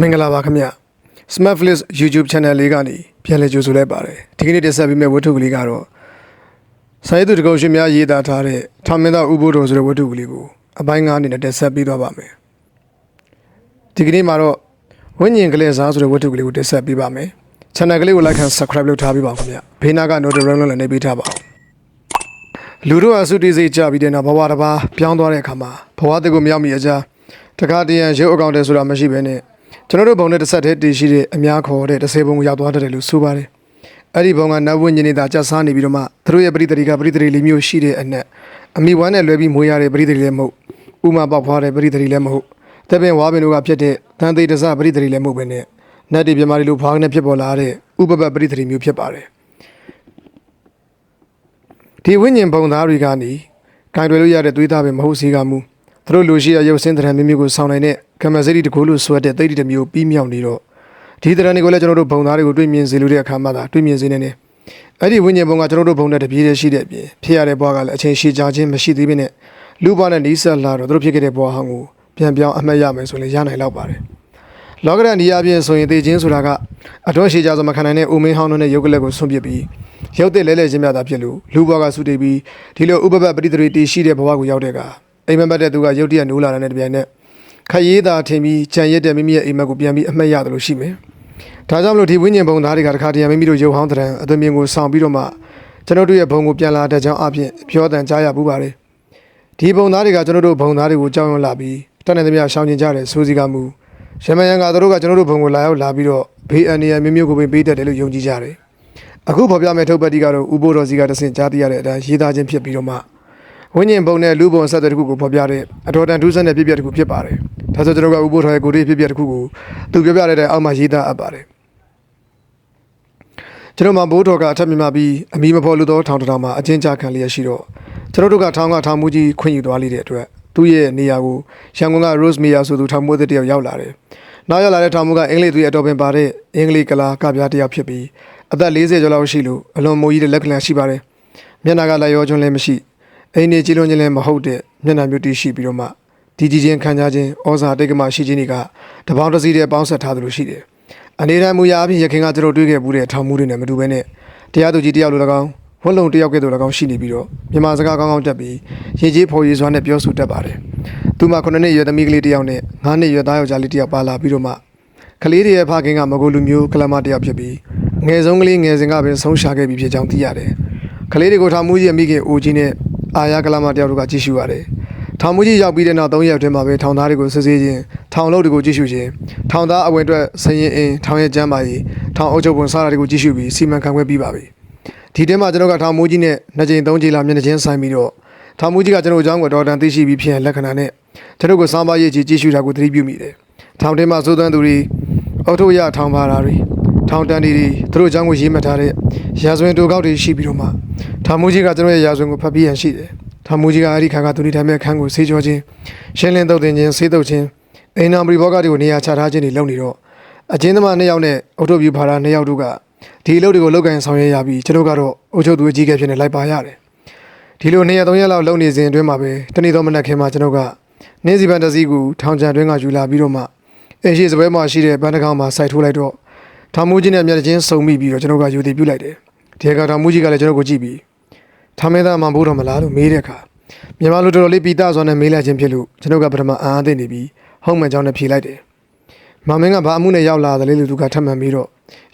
မင်္ဂလာပါခင်ဗျ Smartflix YouTube Channel လေးကနေပြန်လည်ကြိုဆိုလိုက်ပါတယ်ဒီကနေ့တင်ဆက်ပေးမယ့်ဝတ္ထုကလေးကတော့စာရေးသူတကုံရှင်များရေးသားထားတဲ့ထောင်မင်းသားဥပိုးတော်ဆိုတဲ့ဝတ္ထုကလေးကိုအပိုင်း9အနေနဲ့တင်ဆက်ပေးသွားပါမယ်ဒီကနေ့မှာတော့ဝိညာဉ်ကလေးစားဆိုတဲ့ဝတ္ထုကလေးကိုတင်ဆက်ပေးပါမယ် Channel ကလေးကို like and subscribe လုပ်ထားပေးပါဦးခင်ဗျဘေးနားက notification လည်းနှိပ်ပေးထားပါဦးလူတို့အဆုတိစိတ်ကြပြီးတဲ့နောက်ဘဝတစ်ပါးပြောင်းသွားတဲ့အခါမှာဘဝတစ်ခုမရောက်မီအကြားတခါတည်းရန်ရုပ်အကောင့်တဲဆိုတာမရှိဘဲနဲ့ ကျွန်တော်တို့ဘုံနဲ့တစ်ဆက်တည်းတည်ရှိတဲ့အများခေါ်တဲ့တစ်ဆယ်ဘုံကိုရောက်သွားတယ်လို့ဆိုပါတယ်။အဲ့ဒီဘုံကနတ်ဝိညာဉ်နေတာကြဆားနေပြီးတော့မှသူတို့ရဲ့ပရိသေတိကပရိသေတိလေးမျိုးရှိတဲ့အနက်အမိဝမ်းနဲ့လွဲပြီးမွေးရတဲ့ပရိသေတိလည်းမဟုတ်ဥမာပေါက်ဖွားတဲ့ပရိသေတိလည်းမဟုတ်တပင်ဝါပင်တို့ကဖြစ်တဲ့တန်သေးတစပရိသေတိလည်းမဟုတ်ပဲနဲ့နတ်တွေပြမာတွေလိုဖောင်းနဲ့ဖြစ်ပေါ်လာတဲ့ဥပပပရိသေတိမျိုးဖြစ်ပါတယ်။ဒီဝိညာဉ်ဘုံသားတွေကနေကင်တွယ်လို့ရတဲ့သွေးသားပဲမဟုတ်စေကမူသူတို့လူရှိရရုပ်စင်းတရံမျိုးမျိုးကိုဆောင်းနိုင်တဲ့ ကမ္မစရိတကိုလို့ဆိုရတဲ့သိတိတစ်မျိုးပြီးမြောက်နေတော့ဒီတရံတွေကိုလည်းကျွန်တော်တို့ဘုံသားတွေကိုတွေ့မြင်စေလို့တဲ့အခါမှသာတွေ့မြင်စေနေတယ်အဲ့ဒီဝိညာဉ်ဘုံကကျွန်တော်တို့ဘုံတဲ့တပြေးတည်းရှိတဲ့အပြင်ဖြစ်ရတဲ့ဘဝကလည်းအချိန်ရှည်ကြာခြင်းမရှိသေးဘဲနဲ့လူဘဝနဲ့နီးစပ်လာတော့သူတို့ဖြစ်ခဲ့တဲ့ဘဝဟောင်းကိုပြန်ပြောင်းအမှတ်ရမယ်ဆိုရင်ရနိုင်လောက်ပါတယ်လောကရန်ဒီအပြင်ဆိုရင်သေခြင်းဆိုတာကအတော်ရှိကြဆိုမခံနိုင်တဲ့ဦးမင်းဟောင်းတို့နဲ့ရုပ်ကလက်ကိုဆွန့်ပစ်ပြီးရုပ်တဲ့လဲလဲချင်းများသာဖြစ်လို့လူဘဝကဆုတည်ပြီးဒီလိုဥပပပရိသေတီရှိတဲ့ဘဝကိုရောက်တဲ့ကအိမ်မက်တဲ့သူကရုပ်တရက်နိုးလာတဲ့တပြိုင်နက် ခရီးသာထင်ပြီးကြံရစ်တဲ့မိမိရဲ့အိမ်မက်ကိုပြန်ပြီးအမှတ်ရတယ်လို့ရှိမယ်။ဒါကြောင့်မလို့ဒီဝိညာဉ်ဘုံသားတွေကတခါတည်းမိမိတို့ရုပ်ဟောင်းတဲ့ံအသွင်မြင်ကိုဆောင်ပြီးတော့မှကျွန်တော်တို့ရဲ့ဘုံကိုပြန်လာတဲ့ကြောင်းအပြင်ပြောတန်ကြားရပူပါတယ်။ဒီဘုံသားတွေကကျွန်တော်တို့ဘုံသားတွေကိုကြောက်ရွံ့လာပြီးတန်တဲ့သမျှရှောင်ကျင်ကြတဲ့ဆိုစီကမှုရမယံကတို့ကကျွန်တော်တို့ဘုံကိုလာရောက်လာပြီးတော့ဘေးအန္တရာယ်မျိုးမျိုးကိုပင်ပေးတတ်တယ်လို့ယုံကြည်ကြတယ်။အခုဖော်ပြမယ့်ထုတ်ပတ်တိကတော့ဥပိုးတော်စီကတဆင့်ကြားသိရတဲ့အတိုင်းရေးသားခြင်းဖြစ်ပြီးတော့မှ ဝိညာဉ်ဘုံနဲ့လူဘုံဆက်တဲ့တစ်ခုကိုဖော်ပြတဲ့အတော်တန်ထူးဆန်းတဲ့ပြည့်ပြည့်တစ်ခုဖြစ်ပါတယ်။ဒါဆိုကျွန်တော်ကဥပိုးတော်ရဲ့ကိုယ်ရေးပြည့်ပြည့်တစ်ခုကိုသူပြောပြရတဲ့အောက်မှာရေးသားအပ်ပါတယ်။ကျွန်တော်မှဘိုးတော်ကအထက်မြမပြီးအမိမဖော်လူတော်ထောင်တောင်မှာအချင်းကြခံလျက်ရှိတော့ကျွန်တော်တို့ကထောင်ကထောင်မှုကြီးခွင့်ယူသွားလိတဲ့အတွက်သူ့ရဲ့နေရာကိုရန်ကုန်က Rose Meyer ဆိုသူထောင်မှုသစ်တယောက်ရောက်လာတယ်။နောက်ရောက်လာတဲ့ထောင်မှုကအင်္ဂလိပ်သူရဲ့အတော်ပင်ပါတဲ့အင်္ဂလိပ်ကလာကပြားတယောက်ဖြစ်ပြီးအသက်40ကျော်လောက်ရှိလို့အလွန်မိုးကြီးတဲ့လက္ခဏာရှိပါတယ်။မျက်နှာကလည်းရောကျွန်းလည်းမရှိ အိမ်နေကြည်လွန်ခြင်းလည်းမဟုတ်တဲ့မျက်နှာမျိုးတည်ရှိပြီးတော့မှဒီကြည်ချင်းခံကြခြင်းဩဇာတိတ်ကမရှိခြင်းတွေကတပေါင်းတစည်းတဲ့ပေါင်းဆက်ထားသလိုရှိတယ်။အနေနဲ့မူရအပြင်ရခင်ကကျွန်တော်တွေ့ခဲ့မှုတဲ့ထောင်မှုတွေနဲ့မတူဘဲနဲ့တရားသူကြီးတယောက်လို၎င်းဝတ်လုံတယောက်ကဲ့သို့၎င်းရှိနေပြီးတော့မြန်မာစကားကောင်းကောင်းတက်ပြီးရေကြီးဖော်ရည်စွာနဲ့ပြောဆိုတတ်ပါတယ်။သူမှ9နှစ်ရွယ်သမီးကလေးတယောက်နဲ့9နှစ်ရွယ်သားယောက်ျားလေးတယောက်ပါလာပြီးတော့မှကလေးတွေရဲ့ဖခင်ကမကိုလူမျိုးကလမတယောက်ဖြစ်ပြီးငယ်ဆုံးကလေးငယ်စဉ်ကပင်ဆုံးရှာခဲ့ပြီးဖြစ်ကြောင်းသိရတယ်။ကလေးတွေကိုထောင်မှုကြီးရဲ့မိခင်အိုကြီးနဲ့ အာရကလမတယောက်တို့ကကြည့်ရှုရတယ်။ထောင်မှုကြီးရောက်ပြီးတဲ့နောက်3ရက်အတွင်းမှာပဲထောင်သားတွေကိုစစ်ဆေးခြင်းထောင်လုပ်တွေကိုကြည့်ရှုခြင်းထောင်သားအဝင်အတွက်ဆရင်အင်းထောင်ရဲ့ကျမ်းမာရေးထောင်အုပ်ချုပ်ပုံစတာတွေကိုကြည့်ရှုပြီးစီမံခန့်ခွဲပြီးပါပြီ။ဒီတဲမှာကျွန်တော်ကထောင်မှုကြီးနဲ့နှစ်ကြိမ်သုံးကြိမ်လာမျက်နှာချင်းဆိုင်ပြီးတော့ထောင်မှုကြီးကကျွန်တော်အကြောင်းကိုတော်တန်သိရှိပြီးဖြစ်လက္ခဏာနဲ့ကျွန်တော်ကိုစမ်းပါရေးကြီးကြည့်ရှုတာကိုသတိပြုမိတယ်။ထောင်ထဲမှာစိုးသွမ်းသူတွေအော်တိုရထောင်ပါတာတွေ ထောင်တန်းတွေသူတို့အကြောင်းကိုရေးမှတ်ထားတဲ့ရာဇဝင်တူကောက်တွေရှိပြီးတော့မှထောင်မှုကြီးကကျွန်တော်ရဲ့ရာဇဝင်ကိုဖတ်ပြီးရန်ရှိတယ်။ထောင်မှုကြီးကအဲ့ဒီခါကသူနေထိုင်မဲ့ခန်းကိုဆေးကြောခြင်းရှင်းလင်းတုတ်တင်ခြင်းဆေးတုတ်ခြင်းအိမ်နာပရိဘောဂတွေကိုနေရာချထားခြင်းတွေလုပ်နေတော့အချင်းသမားနှစ်ယောက်နဲ့အော်တိုဗျူဖာရာနှစ်ယောက်တို့ကဒီအလုပ်တွေကိုလုပ်ကင်ဆောင်ရွက်ရပြီးကျွန်တော်ကတော့အုပ်ချုပ်သူအကြီးအကဲဖြစ်နေလိုက်ပါရတယ်။ဒီလိုနေ့ရက်၃ရက်လောက်လုပ်နေစဉ်အတွင်းမှာပဲတနေ့တော့မနက်ခင်းမှာကျွန်တော်ကနင်းစီပန်တစည်းကိုထောင်ချန်တွင်းကယူလာပြီးတော့မှအင်ရှိစပွဲမှာရှိတဲ့ဘန်းတကောင်မှာစိုက်ထိုးလိုက်တော့ ထောင်မူကြီးနဲ့မျက်နှာချင်းစုံမိပြီးတော့ကျွန်တော်ကယူတည်ပြုတ်လိုက်တယ်။ဒီကထောင်မူကြီးကလည်းကျွန်တော်ကိုကြည့်ပြီးထောင်မဲသားမှဘိုးတော်မလားလို့မေးတဲ့အခါမြန်မာလူတော်တော်လေးပီတာစွာနဲ့မေးလိုက်ခြင်းဖြစ်လို့ကျွန်တော်ကပထမအာအသိနေပြီးဟုတ်မှန်ကြောင်းနဲ့ဖြေလိုက်တယ်။မမင်းကဘာအမှုနဲ့ရောက်လာတယ်လေလို့သူကထပ်မံပြီးတော့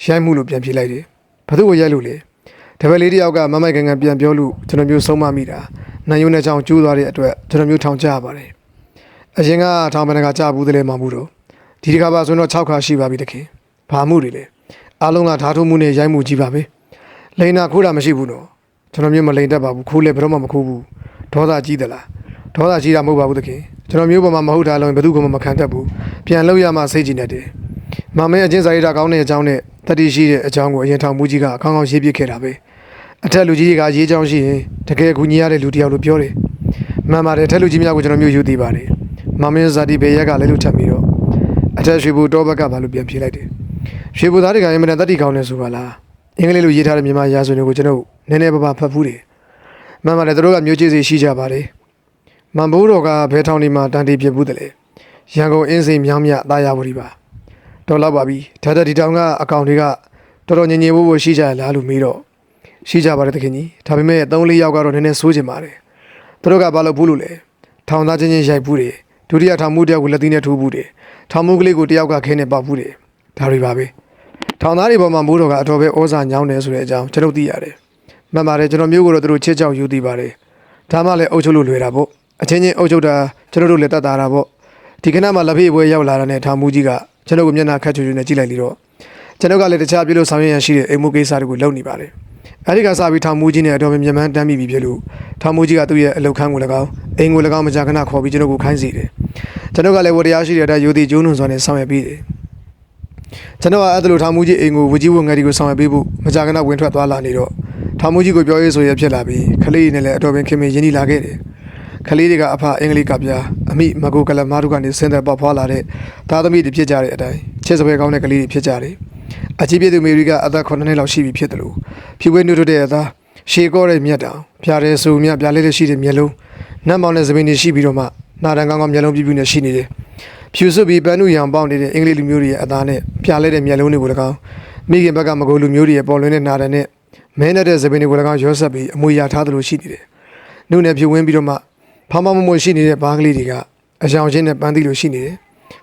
ရိုက်မှုလို့ပြန်ဖြေလိုက်တယ်။ဘာသူ့ကိုရိုက်လို့လဲ။တပည့်လေးတယောက်ကမမိုက်ကန်ကန်ပြန်ပြောလို့ကျွန်တော်မျိုးဆုံးမမိတာ။နိုင်ယုံနဲ့ချောင်းကျိုးသွားတဲ့အတွက်ကျွန်တော်မျိုးထောင်ကြရပါတယ်။အရင်ကထောင်ပန်ကကြာဘူးတယ်လေမမှုတော့ဒီတစ်ခါပါဆိုတော့6ခါရှိပါပြီတခင်။ ဘာမှုတွေလဲ။အားလုံးကဓာတ်ထုမှုနဲ့ရိုက်မှုကြီးပါပဲ။လိန်နာခိုးတာမရှိဘူးနော်။ကျွန်တော်မျိုးမလိန်တတ်ပါဘူးခိုးလဲဘယ်တော့မှမခိုးဘူး။ဒေါသကြီးသလား။ဒေါသကြီးတာမဟုတ်ပါဘူးတခင်။ကျွန်တော်မျိုးပေါ်မှာမဟုတ်တာလုံးဘယ်သူမှမခံတတ်ဘူး။ပြန်လို့ရမှစိတ်ကြည်နေတယ်။မမင်းအချင်းစာရိတာကောင်းတဲ့အကြောင်းနဲ့တတိရှိတဲ့အကြောင်းကိုအရင်ထောင်မှုကြီးကအကောင်းကောင်းရေးပြခဲ့တာပဲ။အထက်လူကြီးတွေကရေးကြောင်းရှိရင်တကယ်ကူညီရတဲ့လူတစ်ယောက်လို့ပြောတယ်။မှန်ပါတယ်အထက်လူကြီးများကိုကျွန်တော်မျိုးယူသေးပါတယ်။မမင်းဇာတိဘေရက်ကလည်းလို့ထပ်ပြီးတော့အထက်ရွှေဘူတောဘက်ကဘာလို့ပြန်ပြေးလိုက်တယ်။ ရွှေဘူသားတွေကရင်မတန်တတိကောင်းနေဆိုပါလား။အင်္ဂလိပ်လိုရေးထားတဲ့မြန်မာရာဇဝင်တွေကိုကျွန်တော်နည်းနည်းပါးပါးဖတ်ဖူးတယ်။မှန်ပါတယ်သူတို့ကမျိုးချစ်စီရှိကြပါတယ်။မန်ဘိုးတော်ကဘဲထောင်ဒီမှာတန်တီပြစ်ဘူးတယ်လေ။ရန်ကုန်အင်းစိန်မြောင်းမြတာယာဝတီပါ။တော်တော့ပါပြီဒါတဲ့ဒီတောင်ကအကောင့်တွေကတော်တော်ငြင်ငြင်ဖို့ဖို့ရှိကြရလားလို့မေးတော့ရှိကြပါတယ်တခင်ကြီးဒါပေမဲ့3 4ယောက်ကတော့နည်းနည်းစိုးကျင်ပါတယ်သူတို့ကဘာလို့ဘူးလို့လဲထောင်သားချင်းချင်းရိုက်ဘူးတယ်ဒုတိယထောင်မှုတယောက်ကိုလက်သီးနဲ့ထိုးဘူးတယ်ထောင်မှုကလေးကိုတယောက်ကခင်းနဲ့ပေါက်ဘူးတယ် ဒါတွေပါပဲထောင်သားတွေပေါ်မှာမိုးတော်ကအတော်ပဲဩဇာညောင်းတယ်ဆိုတဲ့အကြောင်းကျွန်တော်သိရတယ်မှန်ပါတယ်ကျွန်တော်မျိုးကိုတော့သူတို့ချစ်ကြောက်ယူသိပါတယ်ဒါမှလည်းအုပ်ချုပ်လို့လွယ်တာပေါ့အချင်းချင်းအုပ်ချုပ်တာကျွန်တော်တို့လည်းတတ်တာတာပေါ့ဒီကနေ့မှလက်ဖေးပွဲရောက်လာတာနဲ့ထောင်မှုကြီးကကျွန်တော်ကိုမျက်နှာခတ်ချွချွနဲ့ကြည့်လိုက်ပြီးတော့ကျွန်တော်ကလည်းတခြားပြုလို့ဆောင်ရွက်ရန်ရှိတဲ့အိမ်မှုကိစ္စတွေကိုလုပ်နေပါတယ်အဲဒီကစားပြီးထောင်မှုကြီးနဲ့အတော်မြန်မှန်တမ်းမိပြီဖြစ်လို့ထောင်မှုကြီးကသူ့ရဲ့အလုတ်ခန်းကို၎င်းအိမ်ကို၎င်းမကြာခဏခေါ်ပြီးကျွန်တော်ကိုခိုင်းစီတယ်ကျွန်တော်ကလည်းဝတရားရှိတဲ့အတိုင်းယူသည်ကျိုးနုံစွာနဲ့ဆောင်ရွက်ပြီးတယ် ကျွန်တော်ကအဲ့ဒါလိုထောင်မှုကြီးအိမ်ကိုဝကြီးဝန်ငယ်ဒီကိုဆောင်ရွက်ပေးဖို့မကြာခဏဝင်ထွက်သွားလာနေတော့ထောင်မှုကြီးကိုပြောရေးဆိုရဖြစ်လာပြီးခလေးနဲ့လည်းအတော်ပင်ခင်မင်ရင်းနှီးလာခဲ့တယ်ခလေးတွေကအဖအင်္ဂလိပ်ကပြာအမိမကိုကလမားတို့ကနေဆင်းသက်ပေါက်ဖွာလာတဲ့သားသမီးတွေဖြစ်ကြတဲ့အတိုင်းချစ်စပွဲကောင်းတဲ့ကလေးတွေဖြစ်ကြတယ်အကြီးပြည့်သူမေရီကအသက်9နှစ်လောက်ရှိပြီဖြစ်တယ်လို့ဖြူဝဲနုတို့တဲ့အသားရှေကောတဲ့မြတ်တောင်ပြားတဲ့ဆူမြပြားလေးတွေရှိတဲ့မျက်လုံးနတ်မောင်တဲ့သပင်းတွေရှိပြီးတော့မှနာတန်ကောင်းကောင်းမျက်လုံးပြူးပြူးနဲ့ရှိနေတယ် ဖြူစွပြီးပန်းနုရံပေါက်နေတဲ့အင်္ဂလိပ်လူမျိုးတွေရဲ့အသားနဲ့ပြားလဲတဲ့မျက်လုံးတွေကို၎င်းမိခင်ဘက်ကမကိုလူမျိုးတွေရဲ့ပေါ်လွင်တဲ့နာတန်နဲ့မဲနဲ့တဲ့သပင်းတွေကို၎င်းရောဆက်ပြီးအမွေရထားသလိုရှိနေတယ်နုနဲ့ဖြူဝင်းပြီးတော့မှဖောင်းဖောင်းမမွေရှိနေတဲ့ဘားကလေးတွေကအယောင်ချင်းနဲ့ပန်းသီးလိုရှိနေတယ်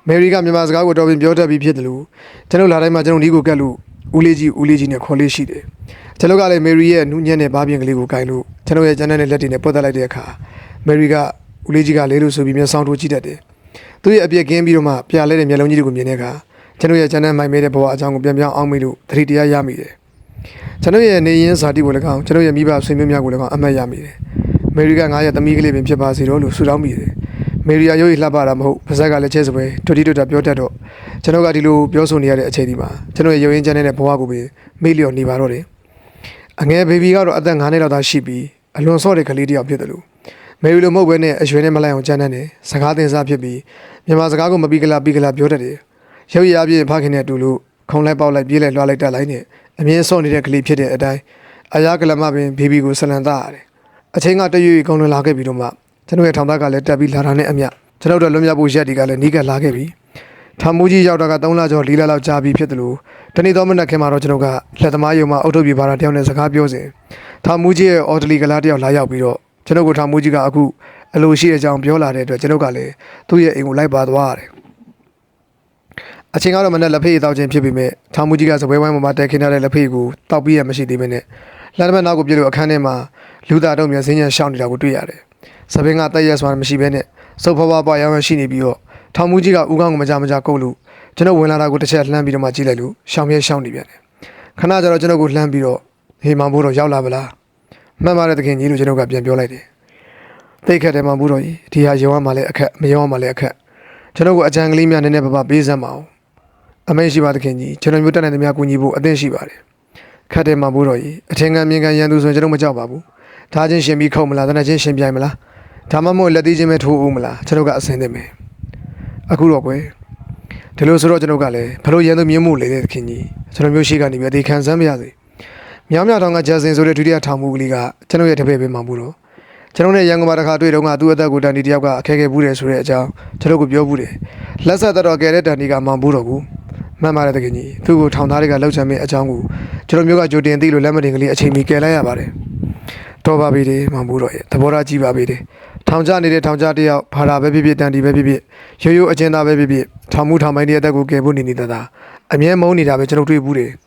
မယ်ရီကမြန်မာစကားကိုတော်ပင်ပြောတတ်ပြီးဖြစ်တယ်လို့ကျွန်တော်လာတိုင်းမှာကျွန်တော်ဒီကိုကတ်လို့ဦးလေးကြီးဦးလေးကြီးနဲ့ခေါ်လေးရှိတယ်ကျွန်တော်ကလည်းမယ်ရီရဲ့နူးညံ့တဲ့ဘားပြင်ကလေးကိုကင်လို့ကျွန်တော်ရဲ့ကျန်းတဲ့လက်တွေနဲ့ပုတ်တက်လိုက်တဲ့အခါမယ်ရီကဦးလေးကြီးကလေးလို့ဆိုပြီးမျက်စောင်းထိုးကြည့်တတ်တယ် သူရဲ့အပြက်ကင်းပြီးတော့မှပြလဲတဲ့မျက်လုံးကြီးတွေကိုမြင်တဲ့အခါကျွန်တော်ရဲ့ကျန်းတဲ့မိုင်မဲတဲ့ဘဝအကြောင်းကိုပြန်ပြောင်းအောင်မိလို့သတိတရားရမိတယ်ကျွန်တော်ရဲ့နေရင်ဇာတိကိုလည်းကောင်းကျွန်တော်ရဲ့မိဘဆွေမျိုးများကိုလည်းကောင်းအမှတ်ရမိတယ်မယ်ရီကငါရဲ့သမီးကလေးပင်ဖြစ်ပါစေတော့လို့ဆုတောင်းမိတယ်မေရီယာရိုးကြီးလှပတာမဟုတ်ပါဇက်ကလည်းချဲစပွဲထွတီတွတာပြောတတ်တော့ကျွန်တော်ကဒီလိုပြောဆိုနေရတဲ့အချိန်ဒီမှာကျွန်တော်ရဲ့ရုံရင်းချမ်းတဲ့ဘဝကိုပဲမေ့လျော်နေပါတော့တယ်အငယ်ဘေဘီကတော့အသက်9နှစ်လောက်သာရှိပြီးအလွန်စော့တဲ့ကလေးတစ်ယောက်ဖြစ်တယ်လို့ မေရီလိုမဟုတ်ဘဲနဲ့အရွယ်နဲ့မလိုက်အောင်ကြမ်းတမ်းတယ်စကားသင်စားဖြစ်ပြီးမြန်မာစကားကိုမပြီးကလာပြီးကလာပြောတတ်တယ်ရုပ်ရည်အပြည့်ဖခင်နဲ့အတူလို့ခုံလိုက်ပေါက်လိုက်ပြေးလိုက်လွှားလိုက်တက်လိုက်နဲ့အမြင်စော့နေတဲ့ကလေးဖြစ်တဲ့အတိုင်းအရာကလမပင်ဘေဘီကိုဆလန်သားရတယ်အချိန်ကတရွေ့ကောင်းလွန်လာခဲ့ပြီးတော့မှကျွန်တော်ရဲ့ထောင်သားကလည်းတက်ပြီးလာတာနဲ့အမျှကျွန်တော်တို့လွန်မြောက်ဖို့ရက်ဒီကလည်းနီးကပ်လာခဲ့ပြီထောင်မူကြီးရောက်တာက3လကျော်4လလောက်ကြာပြီဖြစ်တယ်လို့တနေ့တော့မနက်ခင်းမှာတော့ကျွန်တော်ကလက်သမားယုံမှာအုတ်ထုတ်ပြပါတာတယောက်နဲ့စကားပြောစဉ်ထောင်မူကြီးရဲ့အော်ဒလီကလာတယောက်လာရောက်ပြီးတော့ ကျွန်တော်ကထောင်မူကြီးကအခုအလိုရှိတဲ့အကြောင်းပြောလာတဲ့အတွက်ကျွန်တော်ကလည်းသူ့ရဲ့အိမ်ကိုလိုက်ပါသွားရတယ်အချိန်ကတော့မနေ့လက်ဖေးတောက်ခြင်းဖြစ်ပေမဲ့ထောင်မူကြီးကစပွဲဝိုင်းပေါ်မှာတက်ခင်းထားတဲ့လက်ဖေးကိုတောက်ပြီးရမရှိသေးဘဲနဲ့လက်မနောက်ကိုပြည့်လို့အခန်းထဲမှာလူသားတို့မျက်စင်းညံရှောင်းနေတာကိုတွေ့ရတယ်။စပင်းကတက်ရက်စွာမရှိဘဲနဲ့စုပ်ဖွားဖွားပွားရောင်းရရှိနေပြီးတော့ထောင်မူကြီးကဦးကောင်းကိုမကြမကြကုတ်လို့ကျွန်တော်ဝင်လာတာကိုတစ်ချက်လှမ်းပြီးတော့မှကြည့်လိုက်လို့ရှောင်းမြဲရှောင်းနေပြန်တယ်။ခဏကျတော့ကျွန်တော်ကိုလှမ်းပြီးတော့ဟေးမောင်ဘိုးတော်ရောက်လာပလား။ မှန်ပါတယ်တခင်ကြီးလို့ကျွန်တော်ကပြန်ပြောလိုက်တယ်။သိခက်တယ်မောင်ဘိုးတော်ကြီးဒီဟာရောင်းရမှလည်းအခက်မရောင်းရမှလည်းအခက်ကျွန်တော်ကအကြံကလေးများနည်းနည်းပါးပါးပေးစမ်းပါအောင်။အမိတ်ရှိပါတခင်ကြီးကျွန်တော်မျိုးတက်နိုင်တဲ့များကူညီဖို့အသင့်ရှိပါတယ်။ခတ်တယ်မောင်ဘိုးတော်ကြီးအထင်ကမြင်ကရန်သူဆိုရင်ကျွန်တော်မကြောက်ပါဘူး။ဒါချင်းရှင်ပြီးခုတ်မလားတနက်ချင်းရှင်ပြိုင်မလား။ဒါမှမဟုတ်လက်သေးချင်းပဲထိုးဦးမလားကျွန်တော်ကအဆင်သင့်မယ်။အခုတော့ကွယ်ဒီလိုဆိုတော့ကျွန်တော်ကလည်းဘလို့ရန်သူမြင်မှုလေတဲ့သခင်ကြီးကျွန်တော်မျိုးရှိကနေပြီးအသေးခံစမ်းမရစေ။ မြောင်မြောင်တောင်ကဂျာစင်ဆိုတဲ့ဒုတိယထောင်မှုကလေးကကျွန်တော်ရဲ့တပည့်ပဲမှဘူးတော့ကျွန်တော်နဲ့ရန်ကုန်မှာတစ်ခါတွေ့တော့ကသူ့အသက်ကိုတန်တီတယောက်ကအခက်အခဲဘူးတယ်ဆိုတဲ့အကြောင်းကျွန်တော်ကပြောဘူးတယ်။လက်ဆက်တော့ကဲတဲ့တန်တီကမှဘူးတော့ဘူး။မှန်ပါတယ်တကယ်ကြီးသူ့ကိုထောင်သားတွေကလောက်ချမ်းမဲ့အကြောင်းကိုကျွန်တော်မျိုးကကြိုတင်သိလို့လက်မတင်ကလေးအချိန်မီကယ်လိုက်ရပါတယ်။တော်ပါပြီလေမှန်ဘူးတော့ရဲ့သဘောထားကြီးပါပြီလေ။ထောင်ကျနေတဲ့ထောင်ကျတယောက်ဘာသာပဲဖြစ်ဖြစ်တန်တီပဲဖြစ်ဖြစ်ရိုးရိုးအကျဉ်းသားပဲဖြစ်ဖြစ်ထောင်မှုထောင်ပိုင်းတဲ့အသက်ကိုကယ်ဖို့နေနေတာသာအမြဲမုန်းနေတာပဲကျွန်တော်တွေ့ဘူးတယ်။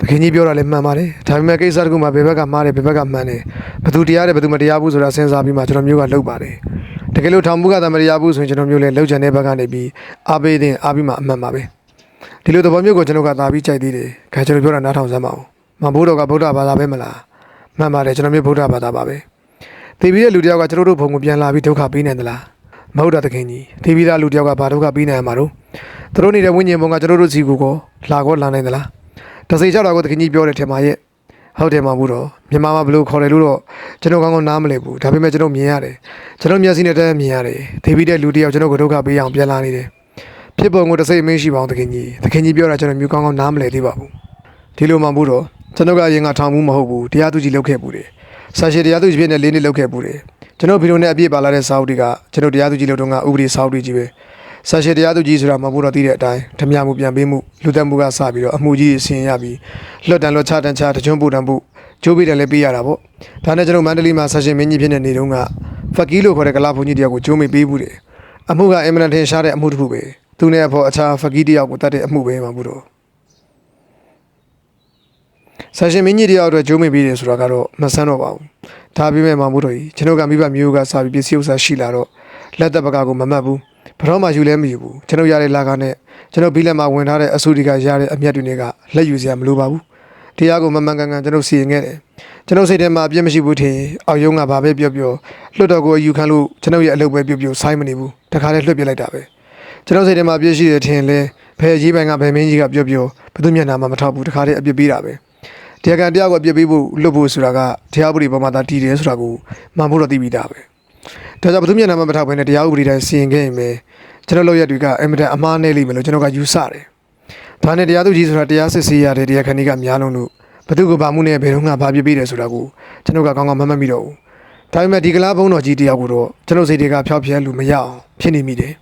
တခင်ကြီးပြောတာလည်းမှန်ပါတယ်။ဒါပေမဲ့ကိစ္စတခုမှဘယ်ဘက်ကမှားတယ်ဘယ်ဘက်ကမှန်တယ်။ဘယ်သူတရားတယ်ဘယ်သူမတရားဘူးဆိုတာစဉ်းစားပြီးမှကျွန်တော်မျိုးကလုပ်ပါတယ်။တကယ်လို့ထောင်မှုကတမတရားဘူးဆိုရင်ကျွန်တော်မျိုးလည်းလောက်ချင်တဲ့ဘက်ကနေပြီးအားပေးတဲ့အားပြီးမှအမှန်ပါပဲ။ဒီလိုသဘောမျိုးကိုကျွန်တော်ကသာပြီးကြိုက်သေးတယ်။ခင်ဗျကျွန်တော်ပြောတာနားထောင်စမ်းပါဦး။မဘိုးတော်ကဗုဒ္ဓဘာသာပဲမလား။မှန်ပါတယ်ကျွန်တော်မျိုးဗုဒ္ဓဘာသာပါပဲ။တေပြီးတဲ့လူတယောက်ကကျွန်တော်တို့ဘုံကိုပြန်လာပြီးဒုက္ခပေးနေသလား။မဟုတ်တာတခင်ကြီး။တေပြီးသားလူတယောက်ကဘာဒုက္ခပေးနိုင်မှာတော့။သူတို့နေတဲ့ဝိညာဉ်ဘုံကကျွန်တော်တို့စီကိုကောလာကောလာနိုင်သလား။ တစိကြောက်တာကိုတခင်ကြီးပြောတယ်ထင်ပါရဲ့။ဟုတ်တယ်မဘူးတော့မြန်မာမှာဘလို့ခေါ်တယ်လို့တော့ကျွန်တော်ကောင်းကောင်းနားမလည်ဘူးဒါပေမဲ့ကျွန်တော်မြင်ရတယ်ကျွန်တော်မျက်စိနဲ့တည်းမြင်ရတယ်ဒေပြီးတဲ့လူတယောက်ကျွန်တော်ကိုဒုက္ခပေးအောင်ပြန်လာနေတယ်ဖြစ်ပုံကိုတစ်စိတ်မင်းရှိပါအောင်တခင်ကြီးတခင်ကြီးပြောတာကျွန်တော်မျိုးကောင်းကောင်းနားမလည်သေးပါဘူးဒီလိုမှဘူးတော့ကျွန်တော်ကအရင်ကထောင်မှုမဟုတ်ဘူးတရားသူကြီးလုပ်ခဲ့ဘူးတယ်ဆာရှေတရားသူကြီးဖြစ်နေလေးနှစ်လုပ်ခဲ့ဘူးတယ်ကျွန်တော်ဗီဒီယိုနဲ့အပြည့်ပါလာတဲ့စာအုပ်တွေကကျွန်တော်တရားသူကြီးလုပ်တော့ကဥပဒေစာအုပ်တွေကြီးပဲ ဆာရှယ်တရားသူကြီးဆိုတာမဟုတ်တော့သိတဲ့အတိုင်းဓမြမှုပြန်ပေးမှုလူသက်မှုကစပြီးတော့အမှုကြီးအစဉ်ရပြီးလွတ်တန်လွတ်ချတန်ချတကြွပူတန်မှုကျိုးပေးတယ်လည်းပေးရတာပေါ့ဒါနဲ့ကျွန်တော်မန္တလေးမှာဆာရှင်မင်းကြီးဖြစ်နေနေတုန်းကဖကီးလို့ခေါ်တဲ့ကလာဘုန်းကြီးတယောက်ကိုကျိုးမေပေးဘူးတယ်အမှုကအင်မတန်ထင်ရှားတဲ့အမှုတစ်ခုပဲသူနဲ့အဖို့အခြားဖကီးတယောက်ကိုတတ်တဲ့အမှုပဲမှာဘူးတော့ဆာရှင်မင်းကြီးတယောက်အတွက်ကျိုးမေပေးတယ်ဆိုတာကတော့မဆန်းတော့ပါဘူးဒါပေမဲ့မှာမို့တော့ကျွန်တော်ကမိဘမျိုးကစာပြီးပစ္စည်းဥစ္စာရှိလာတော့လက်သက်ပကာကိုမမှတ်ဘူး ဘရောမှယူလဲမယူဘူးကျွန်တော်ရတဲ့လာကနဲ့ကျွန်တော်ဘီလက်မှာဝင်ထားတဲ့အဆူဒီကရတဲ့အမျက်တွေတွေကလက်ယူစရာမလိုပါဘူးတရားကိုမမှန်ကန်ကန်ကျွန်တော်စီရင်ခဲ့တယ်ကျွန်တော်စိတ်ထဲမှာအပြစ်မရှိဘူးထင်အောက်ယုံကဘာပဲပြောပြောလွတ်တော်ကိုယူခံလို့ကျွန်တော်ရဲ့အလုပ်ပဲပြောပြောဆိုင်းမနေဘူးတခါတည်းလွတ်ပြလိုက်တာပဲကျွန်တော်စိတ်ထဲမှာအပြစ်ရှိတယ်ထင်လဲဖယ်ရေးပိုင်ကဘယ်မင်းကြီးကပြောပြောဘယ်သူမျက်နှာမှမထောက်ဘူးတခါတည်းအပြစ်ပေးတာပဲတရားခံတရားကိုအပြစ်ပေးဖို့လွတ်ဖို့ဆိုတာကတရားဥပဒေပေါ်မှာသာတည်တယ်ဆိုတာကိုမှန်ဖို့တော့သိပြီးသားပဲ ဒါကြောင့်ဘယ်သူမျက်နှာမှမထောက်ဘဲနဲ့တရားဥပဒေတိုင်းစီရင်ခဲ့ရင်ပဲကျွန်တော်တို့ရက်တွေကအင်မတန်အမှားနဲ့လိမ့်မယ်လို့ကျွန်တော်ကယူဆတယ်ဒါနဲ့တရားသူကြီးဆိုတာတရားစစ်ဆေးရတဲ့တရားခံတွေကများလုံးလို့ဘသူကဘာမှုနဲ့ဘယ်တော့မှဘာပြစ်ပေးတယ်ဆိုတာကိုကျွန်တော်ကကောင်းကောင်းမမှတ်မိတော့ဘူးဒါပေမဲ့ဒီကလားဘုံတော်ကြီးတရားကိုတော့ကျွန်တော်စိတ်တွေကဖျောက်ဖျက်လို့မရအောင်ဖြစ်နေမိတယ်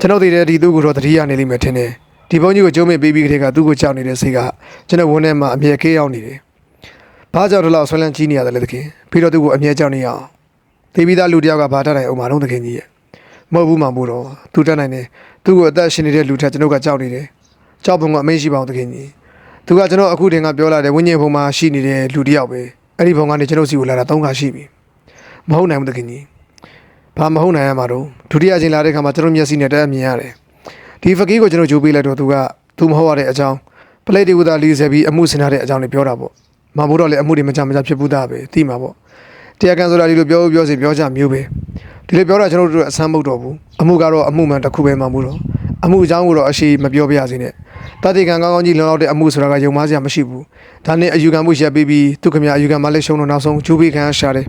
ကျွန်တော်သိတဲ့ဒီသူကိုတော့တတိယနေလိမ့်မယ်ထင်တယ်ဒီဘုန်းကြီးကိုကျုံးမေပေးပြီးကလေးကသူ့ကိုကြောက်နေတဲ့စိတ်ကကျွန်တော်ဝန်းထဲမှာအမြဲကေးရောက်နေတယ်ဘာကြောင့်ဒီလောက်ဆွဲလန်းကြီးနေရတယ်လဲတခင်ပြီးတော့သူ့ကိုအမြဲကြောက်နေရအောင် သေပြီးသားလူတစ်ယောက်ကဘာတတ်နိုင်အောင်မတော့တခင်ကြီးရဲ့မဟုတ်ဘူးမှမို့တော့သူတတ်နိုင်တယ်သူ့ကိုအသက်ရှင်နေတဲ့လူထက်ကျွန်တော်ကကြောက်နေတယ်ကြောက်ပုံကအမေးရှိပါအောင်တခင်ကြီးသူကကျွန်တော်အခုတင်ကပြောလာတယ်ဝိညာဉ်ဘုံမှာရှိနေတဲ့လူတစ်ယောက်ပဲအဲ့ဒီဘုံကနေကျွန်တော်စီကိုလာတာ၃ခါရှိပြီမဟုတ်နိုင်ဘူးတခင်ကြီးဘာမဟုတ်နိုင်ရမှာတော့ဒုတိယချိန်လာတဲ့ခါမှာကျွန်တော်မျက်စိနဲ့တက်အမြင်ရတယ်ဒီဖကီးကိုကျွန်တော်ဂျိုးပေးလိုက်တော့သူကသူမဟုတ်ရတဲ့အကြောင်းပလက်တီကသာလီဆယ်ပြီးအမှုဆင်ထားတဲ့အကြောင်းတွေပြောတာပေါ့မဘိုးတော့လည်းအမှုတွေမကြမကြဖြစ်ဘူးသားပဲသိမှာပေါ့ တရားကန်ဆိုတာဒီလိုပြောပြောစီပြောကြမျိုးပဲဒီလိုပြောတာကျွန်တော်တို့အဆမ်းမဟုတ်တော့ဘူးအမှုကတော့အမှုမှန်တစ်ခုပဲမှမို့တော့အမှုအကြောင်းကိုတော့အရှိမပြောပြရစေနဲ့တတိကံကောင်းကောင်းကြီးလုံလောက်တဲ့အမှုဆိုတာကယုံမစရာမရှိဘူးဒါနဲ့အယူခံမှုရက်ပေးပြီးသူခမအယူခံမလေးရှုံတော့နောက်ဆုံးဂျိုးပေးခံရှာတယ်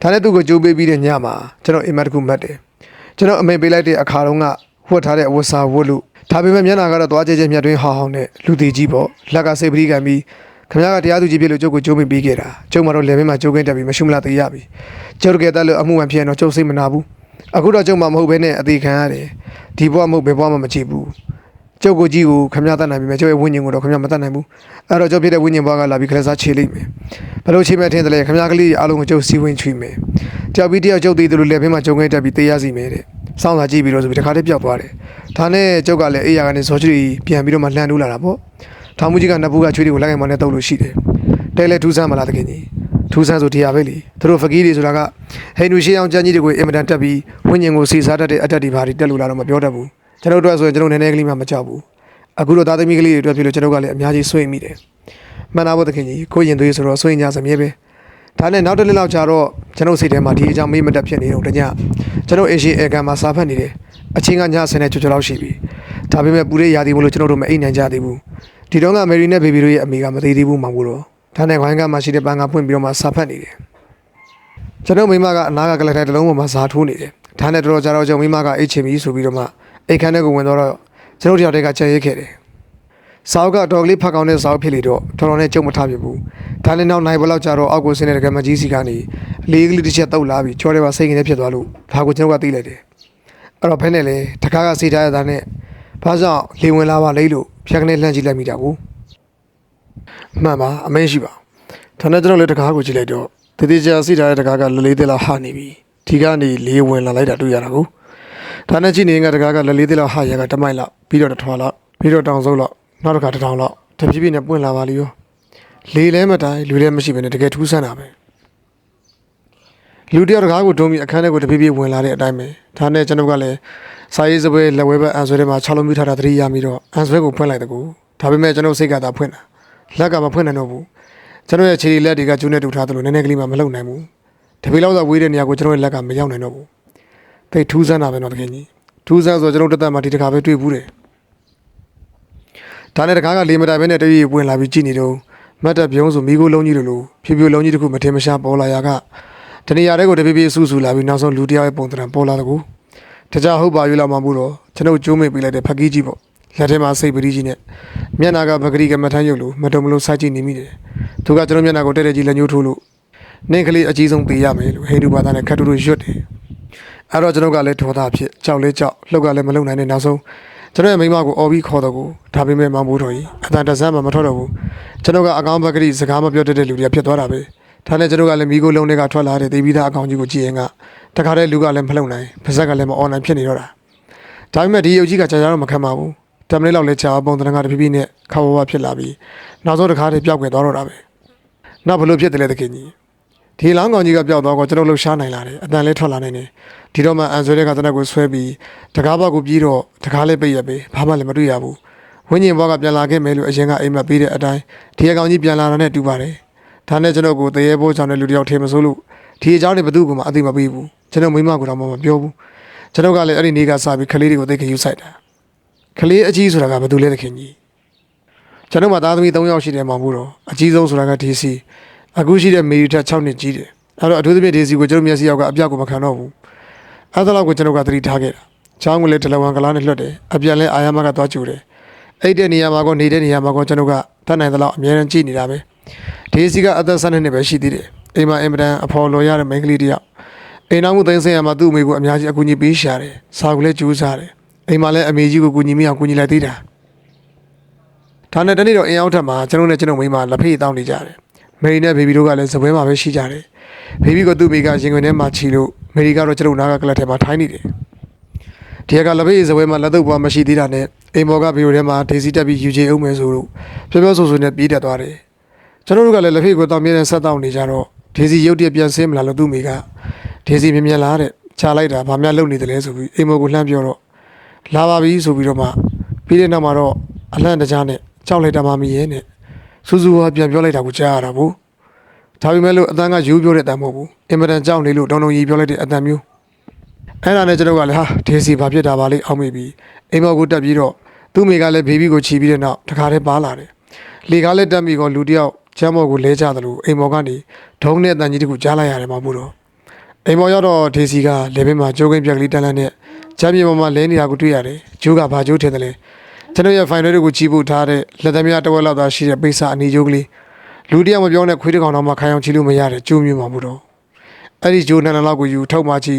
ဒါနဲ့သူ့ကိုဂျိုးပေးပြီးတဲ့ညမှာကျွန်တော်အိမ်မက်တစ်ခုမှတ်တယ်ကျွန်တော်အမေပေးလိုက်တဲ့အခါတုန်းကဝတ်ထားတဲ့အဝတ်စားဝတ်လို့ဒါပေမဲ့မျက်နှာကတော့သွားကြဲကြဲမြတ်တွင်းဟောင်းဟောင်းနဲ့လူသေးကြီးပေါ့လက်ကစိတ်ပရိကံပြီး ခင်ဗျားကတရားသူကြီးဖြစ်လို့ကျုပ်ကိုကြိုးမိပေးခဲ့တာကျုပ်မတော့လေမင်းမှာကြိုးကင်းတက်ပြီးမရှိမလားသိရပြီကျုပ်တကယ်တက်လို့အမှုမှန်ဖြစ်ရင်တော့ကျုပ်စိတ်မနာဘူးအခုတော့ကျုပ်မှမဟုတ်ဘဲနဲ့အသေးခံရတယ်ဒီဘဝမဟုတ်ဘယ်ဘဝမှမကြည့်ဘူးကျုပ်ကိုကြီးကိုခင်ဗျားတတ်နိုင်ပြီမဲ့ကျုပ်ရဲ့ဝိညာဉ်ကိုတော့ခင်ဗျားမတတ်နိုင်ဘူးအဲ့တော့ကျုပ်ဖြစ်တဲ့ဝိညာဉ်ဘဝကလာပြီးခလက်စားခြေလိုက်မယ်ဘယ်လိုခြေမဲ့ထင်တယ်လဲခင်ဗျားကလေးအားလုံးကိုကျုပ်စီဝင်ချွေမယ်တယောက်ပြီးတယောက်ကျုပ်သေးတယ်လို့လေမင်းမှာကြုံခဲ့တက်ပြီးတေးရစီမယ်တဲ့စောင်းစာကြည့်ပြီးတော့ဆိုပြီးတခါတည်းပျောက်သွားတယ်ဒါနဲ့ကျုပ်ကလည်းအေးရကနေဇော်ချီပြန်ပြီးတော့မှလှန်တူးလာတာပေါ့ ထောင်မူကြီးကနတ်ဘူးကချွေးတွေကိုလိုက်ငယ်မနဲ့တုပ်လို့ရှိတယ်တဲလဲထူးဆန်းမလားတကယ်ကြီးထူးဆန်းဆိုတရားပဲလေသူတို့ဖကီးတွေဆိုတာကဟိန္ဒူရှေးအောင်ကျမ်းကြီးတွေကိုအင်မတန်တက်ပြီးဝိညာဉ်ကိုစီစားတတ်တဲ့အတတ်တွေဘာတွေတက်လို့လာတော့မပြောတတ်ဘူးကျွန်တော်တို့အတွက်ဆိုရင်ကျွန်တော်နည်းနည်းကလေးမှမကြောက်ဘူးအခုတော့သားသမီးကလေးတွေအတွက်ဖြစ်လို့ကျွန်တော်ကလည်းအများကြီးစိုးရိမ်မိတယ်မှန်တာပေါ့တကယ်ကြီးကိုရင်သွေးဆိုတော့စိုးရိမ်ကြစမြဲပဲဒါနဲ့နောက်တစ်နှစ်လောက်ကြာတော့ကျွန်တော်စိတ်ထဲမှာဒီအကြောင်းမေးမတက်ဖြစ်နေတော့တညကျွန်တော်အေရှိအေကန်မှာစာဖတ်နေတယ်အချင်းကညဆယ်နဲ့ချွတ်ချွတ်လောက်ရှိပြီဒါပေမဲ့ပူရဲရာသီမို့လို့ကျွန်တော်တို့မအိမ်နိုင်ကြသေးဘူး ဒီတော့ကမယ်ရီနဲ့ဘေဘီတို့ရဲ့အမေကမသေးသေးဘူးမှောင်ဘူးတော့ဒါနဲ့ခွိုင်းကမှရှိတဲ့ပန်းကဖွင့်ပြီးတော့မှစာဖတ်နေတယ်ကျွန်တော်မိမကအနာကကလထိုင်တစ်လုံးပေါ်မှာဇာထိုးနေတယ်ဒါနဲ့တော်တော်ကြာတော့ကျွန်တော်မိမကအိတ်ချင်ပြီဆိုပြီးတော့မှအိတ်ခမ်းထဲကိုဝင်တော့ကျွန်တော်တယောက်တည်းကချက်ရဲခဲ့တယ်စာအုပ်ကတော်ကလေးဖတ်ကောင်းတဲ့စာအုပ်ဖြစ်လေတော့တော်တော်နဲ့ကြုံမထပြဘူးဒါနဲ့နောက်နိုင်ဘလောက်ကြာတော့အောက်ကိုဆင်းတဲ့ကမကြီးစီကနေလေးကလေးတစ်ချက်တုပ်လာပြီးချောတယ်ပါစိတ်ကနေဖြစ်သွားလို့ဒါကိုကျွန်တော်ကသိလိုက်တယ်အဲ့တော့ဖဲနဲ့လေတခါကစေးထားရတာနဲ့ ဘာကြောင့်လေဝင်လာပါလိမ့်လို့ဖြတ်ကနေလှမ်းကြည့်လိုက်မိတာကိုမှန်ပါအမဲရှိပါဒါနဲ့ကျွန်တော်လည်းတကားကိုကြည့်လိုက်တော့တတိကျစီထားတဲ့တကားကလလေးသေးလောက်ဟာနေပြီဒီကနေလေးဝင်လာလိုက်တာတွေ့ရတာကိုဒါနဲ့ကြည့်နေရင်ကတကားကလလေးသေးလောက်ဟာရကတမိုက်လောက်ပြီးတော့တစ်ထွာလောက်ပြီးတော့တောင်စုပ်လောက်နောက်တစ်ခါတစ်ထောင်လောက်တဖြည်းဖြည်းနဲ့ပွင့်လာပါလိရောလေးလဲမတိုင်လူလဲမရှိဘဲနဲ့တကယ်ထူးဆန်းတာပဲ လူတယောက်တကားကိုဒုံပြီးအခန်းထဲကိုတဖြည်းဖြည်းဝင်လာတဲ့အတိုင်းပဲဒါနဲ့ကျွန်တော်ကလည်းစာရေးစပွဲလက်ဝဲဘက်အန်ဆွဲထဲမှာ6လုံးပြထားတာသတိရပြီးတော့အန်ဆွဲကိုဖွင့်လိုက်တကူဒါပေမဲ့ကျွန်တော်စိတ်ကသာဖွင့်တာလက်ကမဖွင့်နိုင်တော့ဘူးကျွန်တော်ရဲ့ခြေလက်တွေကကျူးနဲ့တူထားသလိုနည်းနည်းကလေးမှမလုံနိုင်ဘူးတပေလောက်သာဝေးတဲ့နေရာကိုကျွန်တော်ရဲ့လက်ကမရောက်နိုင်တော့ဘူးသိပ်ထူးဆန်းတာပဲတော့တကယ်ကြီးထူးဆန်းဆိုတော့ကျွန်တော်တက်တက်မှဒီတစ်ခါပဲတွေ့ဘူးတယ်ဒါနဲ့တခါကလေးမတိုင်ပဲနဲ့တရွေ့ဝင်လာပြီးကြည်နေတော့မတ်တက်ပြုံးဆိုမိကိုလုံးကြီးလိုလိုဖြူဖြူလုံးကြီးတစ်ခုမထင်မရှားပေါ်လာရက တနေရာတွေကိုတပြေးပြေးဆူဆူလာပြီးနောက်ဆုံးလူတစ်ယောက်ရဲ့ပုံသဏ္ဍာန်ပေါ်လာတကူတကြဟုတ်ပါရွေးလာမှမို့တော့ကျွန်တော်ကျိုးမိတ်ပေးလိုက်တဲ့ဖက်ကီးကြီးပေါ့လက်ထဲမှာစိတ်ပရိကြီးနဲ့မျက်နာကပဂရီကမထမ်းရုပ်လို့မတုံမလို့စိုက်ကြည့်နေမိတယ်။သူကကျွန်တော်မျက်နာကိုတဲ့တဲ့ကြီးလက်ညှိုးထိုးလို့နင့်ကလေးအကြီးဆုံးပေးရမယ်လို့ဟိန္ဒူဘာသာနဲ့ခတ်တူတို့ရွတ်တယ်အဲ့တော့ကျွန်တော်ကလည်းဒေါသဖြစ်ကြောက်လဲကြောက်လှုပ်ကလည်းမလုံနိုင်တဲ့နောက်ဆုံးကျွန်တော်ရဲ့မိန်းမကိုအော်ပြီးခေါ်တော့ကိုဒါပေမဲ့မမိုးတော်ကြီးအတန်တဆန်းမှမထွက်တော့ဘူးကျွန်တော်ကအကောင်းဘက်ကလေးစကားမပြောတတ်တဲ့လူတွေကဖြစ်သွားတာပဲ ဒါနဲ့ကျွန်တော်ကလည်းမိကိုလုံးတွေကထွက်လာတဲ့သေပြီးသားအကောင်ကြီးကိုကြည့်ရင်ကတခါတည်းလူကလည်းမလုံနိုင်ပါဇက်ကလည်းမအွန်လိုင်းဖြစ်နေတော့တာဒါပေမဲ့ဒီရုပ်ကြီးကကြာကြာတော့မခံပါဘူးတမလေးလောက်လဲကြာပုံတန်ကတဖြည်းဖြည်းနဲ့ခါဝဝဖြစ်လာပြီးနောက်ဆုံးတစ်ခါတည်းပျောက်ကွယ်သွားတော့တာပဲနောက်ဘလို့ဖြစ်တယ်လဲတခင်ကြီးဒီလောင်းကောင်ကြီးကပျောက်သွားတော့ကျွန်တော်လှုပ်ရှားနိုင်လာတယ်အတန်လေးထွက်လာနိုင်တယ်ဒီတော့မှအန်ဆွဲတဲ့ကတနက်ကိုဆွဲပြီးတကားဘောက်ကိုပြီးတော့တကားလေးပိတ်ရပဲဘာမှလည်းမတွေ့ရဘူးဝင်းကျင်ဘောကပြန်လာခဲ့မယ်လို့အရင်ကအိမ်မက်ပေးတဲ့အတိုင်းဒီအကောင်ကြီးပြန်လာတာနဲ့တူပါတယ် ဒါနဲ့ကျွန်တော်ကိုတရေဘိုးချောင်းတဲ့လူတယောက်ထင်မစိုးလို့ဒီအကြောင်းတွေဘသူ့ကမှအသိမပေးဘူးကျွန်တော်မိမကတော့မှမပြောဘူးကျွန်တော်ကလည်းအဲ့ဒီနေ့ကစပြီးခလေးတွေကိုသိခယူဆိုင်တာခလေးအကြီးဆိုတာကဘသူလဲသခင်ကြီးကျွန်တော်မှသားသမီး၃ယောက်ရှိတယ်မှမဟုတ်တော့အကြီးဆုံးဆိုတာကဒီစီအခုရှိတဲ့မေရီထက်6နှစ်ကြီးတယ်အဲ့တော့အထူးသဖြင့်ဒေစီကိုကျွန်တော်မျက်စိယောက်ကအပြတ်ကိုမခံတော့ဘူးအဲ့ဒါလောက်ကိုကျွန်တော်ကသတိထားခဲ့တာချောင်းကလေးတလဝန်ကလားနဲ့လွတ်တယ်အပြတ်လဲအာရမကသွားကြူတယ်အဲ့တဲ့နေရာမှာကောနေတဲ့နေရာမှာကောကျွန်တော်ကတတ်နိုင်သလောက်အမြဲတမ်းကြည့်နေတာပဲ ဒေစီကအသက်12နှစ်ပဲရှိသေးတယ်အိမ်မှာအင်မတန်အဖော်လော်ရတဲ့မိန်းကလေးတစ်ယောက်အိမ်နောက်မှုသိမ်းဆင်းရမှာသူ့အမေကိုအများကြီးအကူအညီပေးရှာတယ်စာကိုလည်းကြိုးစားတယ်အိမ်မှာလည်းအမေကြီးကိုကူညီမရအောင်ကူညီလိုက်သေးတာဒါနဲ့တနေ့တော့အင်အောင်ထက်မှာကျွန်တော်နဲ့ကျွန်တော်မိန်းမလက်ဖေးတောင်းနေကြတယ်မေရီနဲ့ဘေဘီတို့ကလည်းစပွဲမှာပဲရှိကြတယ်ဘေဘီကသူ့မိကရင်ခွင်ထဲမှာချီလို့မေရီကတော့ကျွန်တော်နားကကလပ်ထဲမှာထိုင်းနေတယ်ဒီကလက်ဖေးစပွဲမှာလက်တော့ပွားမရှိသေးတာနဲ့အိမ်ဘော်ကဗီဒီယိုထဲမှာဒေစီတက်ပြီးယူချေအောင်မယ်ဆိုလို့ပြောပြောဆိုဆိုနဲ့ပြေးတက်သွားတယ် ကျွန်တော်တို့ကလည်းလက်ဖေးကိုတောင်းမြဲတဲ့ဆက်တောင်းနေကြတော့ဒေစီရုတ်တရက်ပြန်ဆင်းမလာလို့သူ့မိကဒေစီမြင်မြန်လာတဲ့ချလိုက်တာဘာမှလုပ်နေတယ်လဲဆိုပြီးအိမ်ဘော်ကိုလှမ်းပြောတော့လာပါပြီဆိုပြီးတော့မှပြီးတဲ့နောက်မှာတော့အလန့်တကြားနဲ့ကြောက်လိုက်တာမှမရဲနဲ့စူးစူးကပြန်ပြောလိုက်တာကိုကြားရတာဘူးဒါပေမဲ့လို့အတန်းကယူပြောတဲ့အတန်းမဟုတ်ဘူးအင်မတန်ကြောက်နေလို့တောင်းတုံကြီးပြောလိုက်တဲ့အတန်းမျိုးအဲ့ဒါနဲ့ကျွန်တော်ကလည်းဟာဒေစီဘာဖြစ်တာပါလိအောက်မိပြီးအိမ်ဘော်ကိုတက်ပြီးတော့သူ့မိကလည်းဘေဘီကိုခြီးပြီးတဲ့နောက်တခါတည်းပါလာတယ်လေကားလည်းတက်ပြီးတော့လူတစ်ယောက်ချမ်းမော်ကိုလဲကြတယ်လို့အိမ်ဘော်ကနေဒုံးနဲ့အတန်ကြီးတခုကြားလိုက်ရတယ်မဟုတ်ဘူးတော့အိမ်ပေါ်ရောက်တော့ဒေစီကလေဘင်းမှာကျိုးကင်းပြက်ကလေးတန်းလန်းနဲ့ချမ်းမြေပေါ်မှာလဲနေတာကိုတွေ့ရတယ်။ကျိုးကဘာကျိုးထင်တယ်လဲ။ကျွန်တော်ရဲ့ final တွေကိုကြီးဖို့ထားတဲ့လက်သမီးတစ်ဝက်လောက်သာရှိတဲ့ပိစာအနီကျိုးကလေးလူတစ်ယောက်မပြောနဲ့ခွေးတစ်ကောင်တော့မှခိုင်အောင်ချီလို့မရတဲ့ကျိုးမျိုးမှာဘူးတော့။အဲ့ဒီကျိုးနှစ်နှစ်လောက်ကိုယူထောက်မှချီ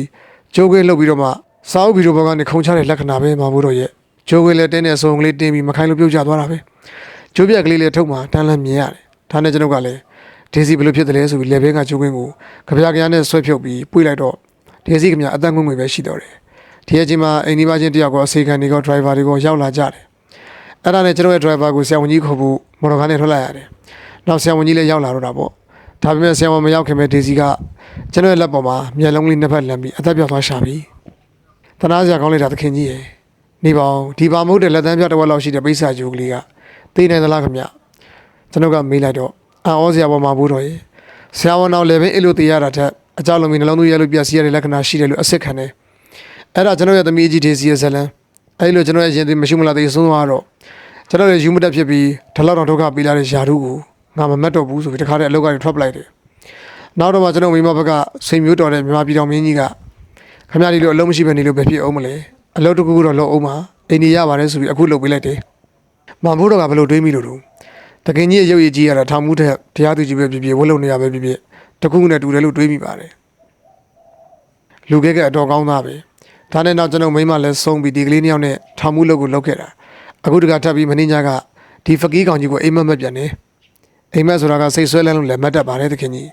ကျိုးကင်းလှုပ်ပြီးတော့မှစာအုပ်ဗီဒီယိုပေါ်ကနေခုံချတဲ့လက္ခဏာပဲမှာဘူးတော့ရဲ့။ကျိုးကင်းလည်းတင်းတဲ့ဆုံကလေးတင်းပြီးမခိုင်လို့ပြုတ်ကျသွားတာပဲ။ကျိုးပြက်ကလေးလည်းထုတ်မှတန်းလန်းမြင်ရတယ်။ ဒါနဲ့ကျွန်တော်ကလည်းဒေစီဘယ်လိုဖြစ်တယ်လဲဆိုပြီးလေဘင်းကကျိုးကင်းကိုကြပြကြနဲ့ဆွဲဖြုတ်ပြီးပွေလိုက်တော့ဒီစီကမြအတန်ငွေငွေပဲရှိတော့တယ်ဒီအချိန်မှာအိမ်ဒီပါချင်းတယောက်ကအစေခံတွေက driver တွေကရောက်လာကြတယ်အဲ့ဒါနဲ့ကျွန်တော်ရဲ့ driver ကိုဆရာဝန်ကြီးခေါ်ဖို့မော်တော်ကားနဲ့ထွက်လိုက်ရတယ်နောက်ဆရာဝန်ကြီးလည်းရောက်လာတော့တာပေါ့ဒါပေမဲ့ဆရာဝန်မရောက်ခင်ပဲဒီစီကကျွန်တော်ရဲ့လက်ပေါ်မှာမျက်လုံးလေးနှစ်ဖက်လမ်းပြီးအသက်ပြောက်သွားရှာပြီတနာစရာကောင်းလိုက်တာသခင်ကြီးရယ်နေပါအောင်ဒီပါမဟုတ်တဲ့လက်သန်းပြတစ်ဝက်လောက်ရှိတဲ့ပိစာဂျိုကလေးကသိနေသလားခင်ဗျ ကျွန်တော်ကမေးလိုက်တော့အာဩစရာပေါ်မှာဘူးတော့ရယ်ဆရာဝန်တော်လည်းပဲအဲ့လိုသိရတာထက်အကြောင်းလုံးမီနှလုံးသွေးရလို့ပြစီရတဲ့လက္ခဏာရှိတယ်လို့အစစ်ခံတယ်အဲ့ဒါကျွန်တော်ရဲ့သမီးကြီးဒေစီရဲ့ဇလန်အဲ့လိုကျွန်တော်ရဲ့ရင်သွေးမရှိမလားသေးဆုံးသွားတော့ကျွန်တော်ရဲ့ယူမတက်ဖြစ်ပြီးထလောက်တောင်ဒုက္ခပေးလာတဲ့ယာရုကိုငါမမတ်တော့ဘူးဆိုပြီးတခါတည်းအလုပ်ကနေထွက်ပလိုက်တယ်နောက်တော့မှကျွန်တော်မိမဘက်ကစိတ်မျိုးတော်တဲ့မြန်မာပြည်တော်မင်းကြီးကခမရဒီလိုအလုံးမရှိဘဲနေလို့ပဲဖြစ်အောင်မလဲအလုပ်တစ်ခုခုတော့လုပ်အောင်ပါအိမ်နေရပါတယ်ဆိုပြီးအခုလုပ်ပေးလိုက်တယ်မမိုးတော့ကဘယ်လိုတွေးမိလို့တော့ တကင်ကြီးရဲ့ရုပ်ရည်ကြီးရတာထောင်မှုတဲ့တရားသူကြီးပဲဖြစ်ဖြစ်ဝတ်လုံနေရပဲဖြစ်ဖြစ်တခုခုနဲ့တူတယ်လို့တွေးမိပါတယ်လူကဲကအတော်ကောင်းသားပဲဒါနဲ့နောက်ကျွန်တော်မိမလည်းဆုံးပြီးဒီကလေးနှစ်ယောက်နဲ့ထောင်မှုလုပ်ကိုလုပ်ခဲ့တာအခုတကထပ်ပြီးမင်းညာကဒီဖကီးကောင်ကြီးကိုအိမ်မက်မက်ပြန်နေအိမ်မက်ဆိုတာကစိတ်ဆွဲလန်းလို့လည်းမတ်တက်ပါတယ်တခင်ကြီး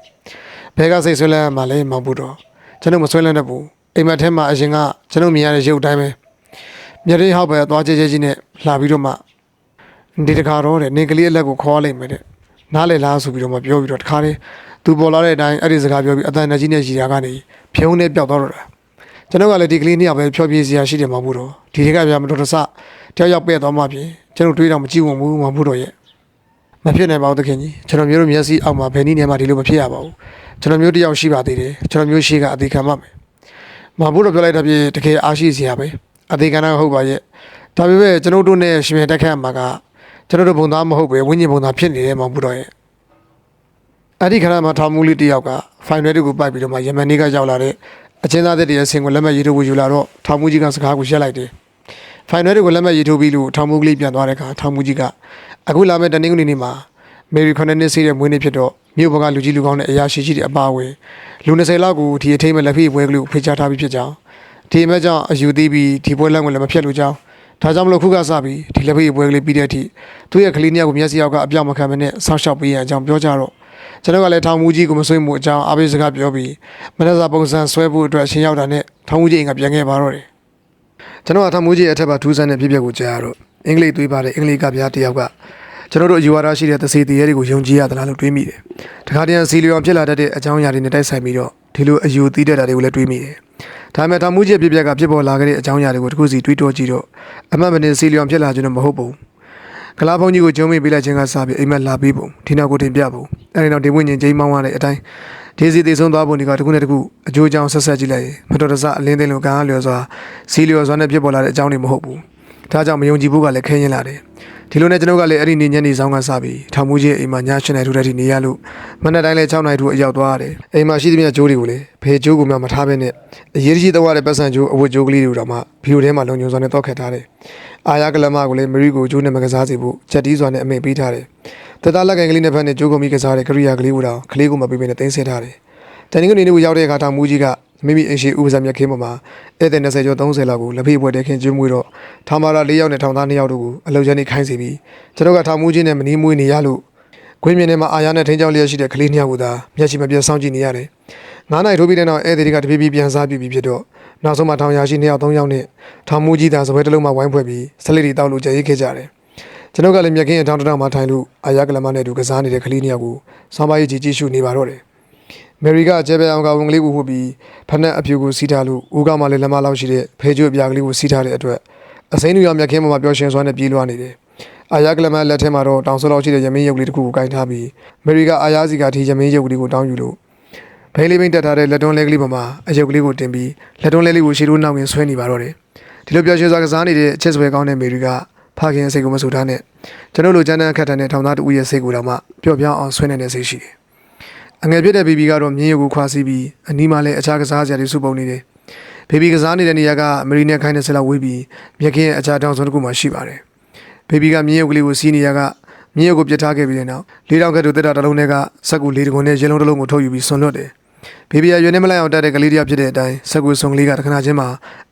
ဘဲကစိတ်ဆွဲလန်းမှလည်းမဟုတ်ဘူးတော့ကျွန်တော်မဆွဲလန်းတတ်ဘူးအိမ်မက်ထဲမှာအရင်ကကျွန်တော်မြင်ရတဲ့ရုပ်တိုင်းပဲမြရင်းဟောက်ပဲသွားကြဲကြဲကြီးနဲ့လာပြီးတော့မှ ဒီတခါတော့တဲ့နေကလေးအလက်ကိုခေါ်လိုက်မယ်တဲ့နားလေလားဆိုပြီးတော့မှပြောပြီးတော့တခါလေးသူပေါ်လာတဲ့အတိုင်းအဲ့ဒီစကားပြောပြီးအတန်နဲ့ကြီးနဲ့ရီတာကနေဖြုံးနဲ့ပျောက်သွားတော့တာကျွန်တော်ကလည်းဒီကလေးနှစ်ယောက်ပဲဖြောပြေးစရာရှိတယ်မဟုတ်ဘူးတော့ဒီတွေကပြမတော်တဆတယောက်ယောက်ပဲ့သွားမှပြင်ကျွန်တော်တွေးတော့မကြည့်ဝင်ဘူးမဟုတ်တော့ရဲ့မဖြစ်နိုင်ပါဘူးသခင်ကြီးကျွန်တော်မျိုးတို့မျက်စိအောက်မှာဘယ်နည်းနဲ့မှဒီလိုမဖြစ်ရပါဘူးကျွန်တော်မျိုးတစ်ယောက်ရှိပါသေးတယ်ကျွန်တော်မျိုးရှိကအသေးခံပါမယ်မဟုတ်တော့ပြောလိုက်တဲ့ပြေတကယ်အားရှိစရာပဲအသေးခံတော့ဟုတ်ပါရဲ့ဒါပေမဲ့ကျွန်တော်တို့နဲ့ရှင်ပြန်တက်ခတ်မှာက ကျွန်တော်တို့ဘုံသားမဟုတ်ပဲဝိညာဉ်ဘုံသားဖြစ်နေတယ်မဟုတ်ဘူးတော့ရဲ့အဲ့ဒီခါမှာထောင်မူလေးတစ်ယောက်ကဖိုင်နယ်တွေကိုပိုက်ပြီးတော့မှယမန်နေ့ကရောက်လာတဲ့အချင်းသားတဲ့တည်းရဲ့ဆင်ကိုလက်မှတ်ရေးထိုးဖို့ယူလာတော့ထောင်မူကြီးကစကားကိုရက်လိုက်တယ်။ဖိုင်နယ်တွေကိုလက်မှတ်ရေးထိုးပြီးလို့ထောင်မူကလေးပြန်သွားတဲ့အခါထောင်မူကြီးကအခုလာမယ့်တနင်္ဂနွေနေ့မှာမေရီခွန်နစ်စီးတဲ့မွေးနေ့ဖြစ်တော့မြို့ဘက်ကလူကြီးလူကောင်းတဲ့အရာရှိကြီးတွေအပါအဝင်လူ20လောက်ကိုဒီအထိမ်းမဲ့လက်ဖေးပွဲကလေးကိုဖိတ်ကြားထားပြီးဖြစ်ကြောင်းဒီအမဲ့ကြောင့်အယူသေးပြီးဒီပွဲလမ်းကိုလည်းမဖြတ်လို့ကြောင်း ဒါကြောင့်မလို့ခုကစပြီးဒီလက်ဖေးပွဲကလေးပြီးတဲ့အထိသူ့ရဲ့ကလေးနှစ်ယောက်ကိုမျက်စိယောက်ကအပြောင်းမခံမနဲ့ဆောက်ရှောက်ပေးရအကြောင်းပြောကြတော့ကျွန်တော်ကလည်းထောင်မူကြီးကိုမဆွေးမှုအကြောင်းအားပေးစကားပြောပြီးမနက်စာပုံစံဆွဲဖို့အတွက်ရှင်းရောက်တာနဲ့ထောင်မူကြီးအိမ်ကပြန်ခဲ့ပါတော့တယ်ကျွန်တော်ကထောင်မူကြီးအထက်ပါထူးဆန်းတဲ့ဖြစ်ပျက်ကိုကြားရတော့အင်္ဂလိပ်သွေးပါတဲ့အင်္ဂလိပ်ကပြားတစ်ယောက်ကကျွန်တော်တို့အယူဝါဒရှိတဲ့သစေတရေတွေကိုယုံကြည်ရသလားလို့တွေးမိတယ်တခါတည်းစီလီယွန်ဖြစ်လာတတ်တဲ့အကြောင်းအရာတွေနဲ့တိုက်ဆိုင်ပြီးတော့ဒီလိုအယူသီးတတ်တာတွေကိုလည်းတွေးမိတယ် ဒါပေမဲ့ထောင်မူကြီးဖြစ်ပျက်ကဖြစ်ပေါ်လာခဲ့တဲ့အကြောင်းအရာတွေကိုတစ်ခုစီတွေးတောကြည့်တော့အမှန်မတင်စီလီယွန်ဖြစ်လာခြင်းတော့မဟုတ်ဘူးကလာဖုန်းကြီးကိုကျုံးမိပေးလိုက်ခြင်းကစပြီးအိမ်မက်လာပြီးပုံဒီနောက်ကိုတင်ပြပုံအဲဒီနောက်ဒီဝိညာဉ်ချင်းမောင်းရတဲ့အတိုင်းဒီစီသေးဆုံးသွားပုံတွေကတစ်ခုနဲ့တစ်ခုအကျိုးအကြောင်းဆက်ဆက်ကြည့်လိုက်ရင်မတော်တဆအလင်းသိမ်းလိုကံအားလျော်စွာစီလျော်စွာနဲ့ဖြစ်ပေါ်လာတဲ့အကြောင်းတွေမဟုတ်ဘူးဒါကြောင့်မယုံကြည်ဖို့ကလည်းခဲရင်လာတယ် ဒီလိုနဲ့ကျွန်တော်ကလည်းအဲ့ဒီနေညနေဆောင်ကစပြီးထောင်မှုကြီးအိမ်မှာည7နာရီထိုးတဲ့အထိနေရလို့မနက်တိုင်းလည်း6နာရီထိုးအရောက်သွားရတယ်အိမ်မှာရှိသမျှဂျိုးတွေကိုလည်းဖေဂျိုးကမှမထားဘဲနဲ့အရေးကြီးတော့တဲ့ပတ်စံဂျိုးအဝတ်ဂျိုးကလေးတွေတော့မှဗီဒီယိုထဲမှာလုံခြုံစွာနဲ့တောက်ခတ်ထားတယ်အာရကလမကိုလည်းမရီကိုဂျိုးနဲ့မကစားစေဖို့ချက်တီးစွာနဲ့အမိန့်ပေးထားတယ်တက်သားလက်ကင်ကလေးနဲ့ဖက်နဲ့ဂျိုးကုန်ပြီးကစားတဲ့ကရိယာကလေးကိုတော့ကလေးကိုမပေးဘဲနဲ့တင်းဆဲထားတယ်တန်ရင်ကနေကိုရောက်တဲ့အခါတောင်မူကြီးက မိမိအိမ်ရှိဥပဇာမြက်ခင်းပေါ်မှာဧည့်သည်20ကျော်30လောက်ကိုလက်ဖေးပွဲတဲခင်းကျွေးမွေးတော့ထောင်မာလာ၄ယောက်နဲ့ထောင်သား2ယောက်တို့ကိုအလုံချမ်းနေခိုင်းစီပြီးကျွန်တော်ကထောင်မူကြီးနဲ့မနီးမွေးနေရလို့ခွေးမြင်ထဲမှာအာရနဲ့ထင်းကြောင်လျက်ရှိတဲ့ကလေး2ယောက်ကိုသာမျက်ရှိမပြတ်စောင့်ကြည့်နေရတယ်။9နိုင်ထိုးပြီးတဲ့နောက်ဧည့်သည်တွေကတပြေးပြေးပြန်စားပြီးပြီဖြစ်တော့နောက်ဆုံးမှထောင်ရရှိ2ယောက်3ယောက်နဲ့ထောင်မူကြီးသာစပွဲတစ်လုံးမှဝိုင်းဖွဲ့ပြီးဆက်လက်တွေတောက်လို့ကြည်ခဲ့ကြတယ်။ကျွန်တော်ကလည်းမြက်ခင်းအထောင်တစ်ထောင်မှထိုင်လို့အာရကလမနဲ့အတူကစားနေတဲ့ကလေး2ယောက်ကိုဆောင်းပါးကြီးကြည့်ရှုနေပါတော့တယ်။ မယ်ရီကအကျဲပဲအောင်ကဝင်ကလေးကိုဝှတ်ပြီးဖက်နဲ့အဖြူကိုစီးထားလို့ဦးကမှလည်းလက်မလောက်ရှိတဲ့ဖေကျွတ်ပြားကလေးကိုစီးထားတဲ့အတွက်အစိမ်းလူရမြက်ခင်းပေါ်မှာပျော်ရွှင်စွာနဲ့ပြေးလွှားနေတယ်။အာယာကလမန်လက်ထဲမှာတော့တောင်ဆွလောက်ရှိတဲ့ရမင်းရုပ်ကလေးတစ်ခုကိုကင်ထားပြီးမယ်ရီကအာယာစီကဒီရမင်းရုပ်ကလေးကိုတောင်းယူလို့ဖိလေးပိန်တက်ထားတဲ့လက်တွန်းလဲကလေးပေါ်မှာအယုတ်ကလေးကိုတင်ပြီးလက်တွန်းလဲလေးကိုရှေ့တို့နောက်ကင်ဆွဲနေပါတော့တယ်။ဒီလိုပျော်ရွှင်စွာကစားနေတဲ့အချက်ဆွဲကောင်းတဲ့မယ်ရီကဖခင်စိတ်ကိုမဆူထားနဲ့ကျွန်တော်တို့ကျန်းတန်းခတ်တန်းတဲ့ထောင်သားတူရဲ့စိတ်ကိုတော့မှပျော့ပြောင်းအောင်ဆွဲနေတဲ့စိတ်ရှိတယ်။ အငယ်ပြစ်တဲ့ဘေဘီကတော့မြင်းရုပ်ကိုခွာစီးပြီးအနီးမှာလည်းအခြားကစားစရာတွေစုပုံနေတယ်။ဘေဘီကစားနေတဲ့နေရာကအမရီနဲ့ခိုင်းတဲ့ဆက်လောက်ဝေးပြီးမြက်ခင်းရဲ့အခြားတောင်စုံတစ်ခုမှရှိပါတယ်။ဘေဘီကမြင်းရုပ်ကလေးကိုစီးနေရကမြင်းရုပ်ကိုပြစ်ထားခဲ့ပြီးတဲ့နောက်လေးတောင်ကဲ့သို့တက်တာတစ်လုံးနဲ့ကစက်ကူလေးတကွန်နဲ့ရေလုံးတစ်လုံးကိုထုတ်ယူပြီးဆွန်လွတ်တယ်။ဘေဘီကရွေနဲ့မလိုက်အောင်တက်တဲ့ကလေးတစ်ယောက်ဖြစ်တဲ့အတိုင်းစက်ကူဆုံကလေးကတခဏချင်းမှာ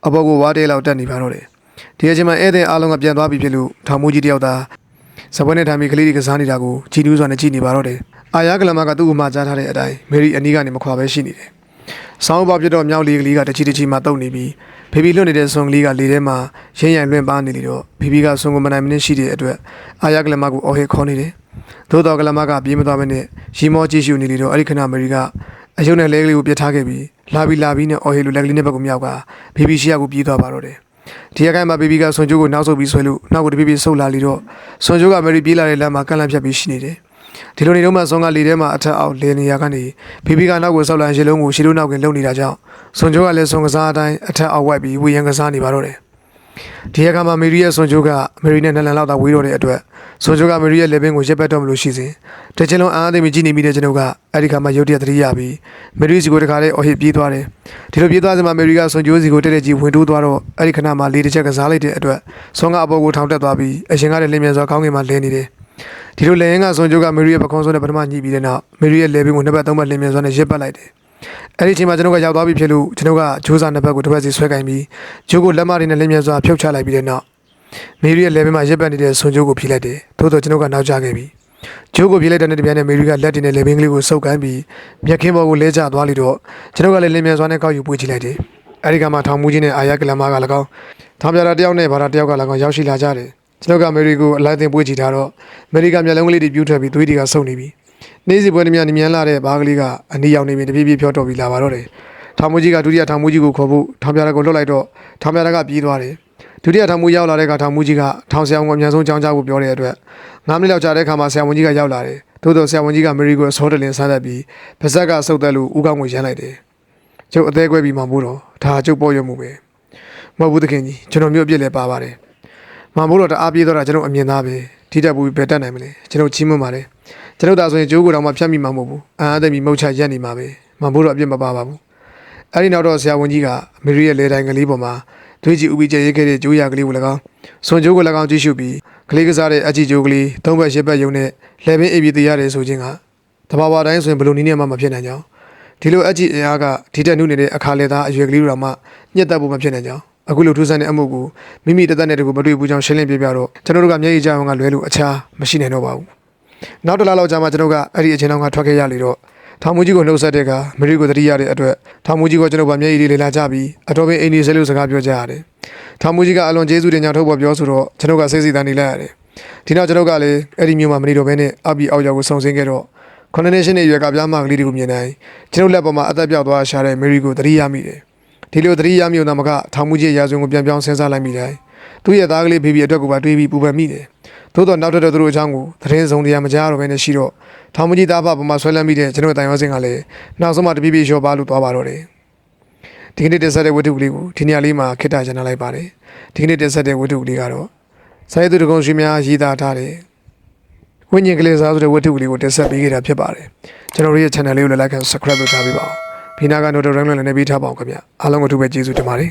အပေါ်ကိုဝါးတဲလောက်တက်နေပါတော့တယ်။ဒီအချိန်မှာဧည့်သည်အားလုံးကပြန်သွားပြီဖြစ်လို့ထောင်မူကြီးတစ်ယောက်သာစပွဲနဲ့ထိုင်ပြီးကလေးတွေကစားနေတာကိုကြည်နူးစွာနဲ့ကြည့်နေပါတော့တယ်။ အာယာကလမကသူ့ကိုမှကြားထားတဲ့အတိုင်းမေရီအနီးကနေမခွာပဲရှိနေတယ်။ဆောင်းပေါပြတော့မြောက်လေးကလေးကတချီတချီမှတုတ်နေပြီးဖေဘီလွတ်နေတဲ့ဆွန်ကလေးကလေထဲမှာရင်းရံလွင့်ပါနေလေတော့ဖေဘီကဆွန်ကိုမနိုင်မနစ်ရှိတဲ့အတွက်အာယာကလမကိုအော်ဟစ်ခေါ်နေတယ်။သို့တော်ကလမကပြေးမသွားဘဲနဲ့ရီမောကြည့်ရှုနေလေတော့အဲ့ဒီခဏမေရီကအယုံနဲ့လဲကလေးကိုပြစ်ထားခဲ့ပြီးလာပြီးလာပြီးနဲ့အော်ဟစ်လိုလက်ကလေးနဲ့ဘက်ကိုမြောက်ကဖေဘီရှိရကိုပြေးသွားပါတော့တယ်။ဒီအကိုင်းမှာဘေဘီကဆွန်ကျိုးကိုနောက်ဆုပ်ပြီးဆွဲလို့နောက်ကိုတပြေးပြေးဆုပ်လာလီတော့ဆွန်ကျိုးကမယ်ရီပြေးလာတဲ့လမ်းမှာကန့်လန့်ဖြတ်ပြီးရှိနေတယ်။ ဒီလိုနေတော့မှဆွန်ကလေထဲမှာအထက်အောက်လေနေရကနေဘေဘီကနောက်ကိုဆောက်လာရေလုံးကိုရှီလို့နောက်ကလုံနေတာကြောင့်ဆွန်ကျိုးကလည်းဆွန်ကစားအတိုင်းအထက်အောက်ဝိုက်ပြီးဝေယံကစားနေပါတော့တယ်။ဒီအခါမှာမေရီရဲ့ဆွန်ကျိုးကမေရီနဲ့နှစ်လန်လောက်သာဝေးတော့တဲ့အတွက်ဆွန်ကျိုးကမေရီရဲ့လေပင်ကိုရက်ပတ်တော့မလို့ရှိစဉ်တစ်ချင်းလုံးအားအသိမကြည့်နေမိတဲ့ကျွန်ုပ်ကအဲ့ဒီခါမှာရုတ်တရက်သတိရပြီးမေရီစီကိုတခါလေးအော်ဟစ်ပြေးသွားတယ်။ဒီလိုပြေးသွားစမှာမေရီကဆွန်ကျိုးစီကိုတက်တက်ကြီးဝင်တိုးသွားတော့အဲ့ဒီခဏမှာလေးတစ်ချက်ကစားလိုက်တဲ့အတွက်ဆွန်ကအပေါ်ကိုထောင်တက်သွားပြီးအရှင်ကလည်းလင်းမြန်စွာကောင်းကင်မှာလဲနေတယ်။ ဒီလိုလဲရင်ကဆွန်ကျိုးကမေရီရဲ့ပကုံးစွန်းနဲ့ပထမညှိပြီးတဲ့နောက်မေရီရဲ့လေပင်ကိုနှစ်ပတ်သုံးပတ်လင်းမြန်စွာနဲ့ရက်ပတ်လိုက်တယ်။အဲ့ဒီအချိန်မှာကျွန်တော်ကရောက်သွားပြီဖြစ်လို့ကျွန်တော်ကဂျိုးစာနှစ်ဘက်ကိုတစ်ပတ်စီဆွဲကင်ပြီးဂျိုးကိုလက်မတွေနဲ့လင်းမြန်စွာဖြုတ်ချလိုက်ပြီးတဲ့နောက်မေရီရဲ့လေပင်မှာရက်ပတ်နေတဲ့ဆွန်ကျိုးကိုဖိလိုက်တယ်။ထို့တော့ကျွန်တော်ကနောက်ကျခဲ့ပြီ။ဂျိုးကိုပြေးလိုက်တဲ့နေ့တစ်ပြိုင်နက်မေရီကလက်တင်နဲ့လေပင်ကလေးကိုစုပ်ကိုင်းပြီးမြက်ခင်းဘော်ကိုလဲကျသွားလိတော့ကျွန်တော်ကလည်းလင်းမြန်စွာနဲ့ကောက်ယူပွေးကြည့်လိုက်တယ်။အဲဒီကမှထောင်မူကြီးနဲ့အာရကလမာက၎င်းထောင်ပြတာတယောက်နဲ့ဘာသာတယောက်က၎င်းရောက်ရှိလာကြတယ်။ ကျွန်တော်ကမေရီကိုအလိုက်တင်ပွေးကြည့်ထားတော့မေရီကမျက်လုံးကလေးတွေပြူးထွက်ပြီးသွေးတွေကဆုပ်နေပြီ။နေ့စီပွဲတစ်များနေမြန်လာတဲ့ဘားကလေးကအနီးရောက်နေပြီတပြေးပြေးဖြောတော့ပြီးလာပါတော့တယ်။ထောင်မူကြီးကဒုတိယထောင်မူကြီးကိုခေါ်ဖို့ထောင်ပြတာကိုလွတ်လိုက်တော့ထောင်ပြတာကပြေးသွားတယ်။ဒုတိယထောင်မူရောက်လာတဲ့အခါထောင်မူကြီးကထောင်ဆရာဝန်ကအများဆုံးကြောင်းကြဖို့ပြောတဲ့အတွက်9မိနစ်လောက်ကြာတဲ့အခါမှာဆရာဝန်ကြီးကရောက်လာတယ်။သို့တော့ဆရာဝန်ကြီးကမေရီကိုအစောတလင်ဆန်းသက်ပြီးပါဇက်ကဆုတ်သက်လို့ဦးကောင်းကိုရမ်းလိုက်တယ်။ကျုပ်အသေးကွဲပြီးမှမို့တော့ဒါကျုပ်ပေါ်ရမှုပဲ။မဟုတ်ဘူးသခင်ကြီးကျွန်တော်မျိုးအပြစ်လည်းပါပါတယ်။ မှမို့တော့တအားပြေးတော့တာကျွန်တော်အမြင်သားပဲ။ထိတက်ဘူးဘယ်တက်နိုင်မလဲ။ကျွန်တော်ချီးမွမ်းပါတယ်။ကျွန်တော်ဒါဆိုရင်ကျိုးကိုတော့မှဖြတ်မိမှာမဟုတ်ဘူး။အာအသက်ပြီးမုတ်ချရက်နေမှာပဲ။မှမို့တော့အပြစ်မပါပါဘူး။အဲဒီနောက်တော့ဆရာဝန်ကြီးကအမေရိရဲ့လေတိုင်ကလေးပေါ်မှာသွေးကြည်ဥပီကျဲရဲခဲ့တဲ့ကျိုးရကလေးကို၎င်းဆွန်ကျိုးကို၎င်းကြည့်ရှုပြီးကလေးကစားတဲ့အကြည့်ကျိုးကလေးသုံးဘက်ရှစ်ဘက်ယုံနဲ့လှည့်ပင်းအေးပြီးတည်ရတယ်ဆိုခြင်းကတဘာဝတိုင်းဆိုရင်ဘယ်လိုနည်းနဲ့မှမဖြစ်နိုင်ကြောင်းဒီလိုအကြည့်အင်အားကဒီတက်နုနေတဲ့အခါလေသားအရွယ်ကလေးတို့မှညှက်တက်ဖို့မဖြစ်နိုင်ကြောင်း အခုလိုထူးဆန်းတဲ့အမှုကိုမိမိတက်တက်နဲ့တကူမတွေ့ဘူးကြောင်းရှင်းလင်းပြပြတော့ကျွန်တော်တို့ကမျက်ရည်ကြအောင်ကလွဲလို့အခြားမရှိနိုင်တော့ပါဘူးနောက်တစ်လလောက်ကြာမှကျွန်တော်ကအဲ့ဒီအချိန်တော့ကထွက်ခဲ့ရလေတော့ထောင်မူကြီးကိုနှုတ်ဆက်တဲ့အခါမရီကိုတတိရတဲ့အတွက်ထောင်မူကြီးကကျွန်တော်ဗမျက်ရည်လေးလေလာကြပြီးအတော်ပင်အိန္ဒိယဆဲလို့စကားပြောကြရတယ်ထောင်မူကြီးကအလွန်ကျေးဇူးတင်ကြောင်းထုတ်ပေါ်ပြောဆိုတော့ကျွန်တော်ကစိတ်စိတ်တန်းနေလိုက်ရတယ်ဒီနောက်ကျွန်တော်ကလည်းအဲ့ဒီမျိုးမှာမနေတော့ဘဲနဲ့အပီအောက်ရောက်ကိုစုံစင်းခဲ့တော့ခொနနေရှင်ရဲ့ရွက်ကပြားမကလေးတွေကိုမြင်နိုင်ကျွန်တော်လက်ပေါ်မှာအသက်ပြောက်သွားရှာတဲ့မေရီကိုသတိရမိတယ် ဒီလိုသတိရမိတော့မကထောင်မှုကြီးရာဇဝင်ကိုပြန်ပြောင်းစဉ်းစားလိုက်မိတယ်သူ့ရဲ့သားကလေးဖေဖေအတွက်ကိုပါတွေးပြီးပူပန်မိတယ်သို့တော့နောက်ထပ်တော့သူတို့အချောင်းကိုသတင်းစုံတရားမကြားတော့ဘဲနဲ့ရှိတော့ထောင်မှုကြီးသားဖပေါ်မှာဆွဲလန်းမိတဲ့ကျွန်တော်တိုင်ရောစင်ကလည်းနောက်ဆုံးမှတပြည့်ပြည့်လျှော့ပါလို့သွားပါတော့တယ်ဒီကနေ့တက်ဆက်တဲ့ဝတ္ထုကလေးကိုဒီနေရာလေးမှာခိတ္တကျန်လိုက်ပါတယ်ဒီကနေ့တက်ဆက်တဲ့ဝတ္ထုကလေးကတော့စာရေးသူတကုံရှင်များရေးသားထားတယ်ဝိညာဉ်ကလေးစားဆိုတဲ့ဝတ္ထုကလေးကိုတင်ဆက်ပေးခဲ့တာဖြစ်ပါတယ်ကျွန်တော်တို့ရဲ့ channel လေးကိုလည်း like and subscribe လုပ်ထားပေးပါဦး ဖိနာက notification လည်းနှိပ်ပေးထားပါအောင်ခင်ဗျအားလုံးကိုအထူးပဲကျေးဇူးတင်ပါတယ်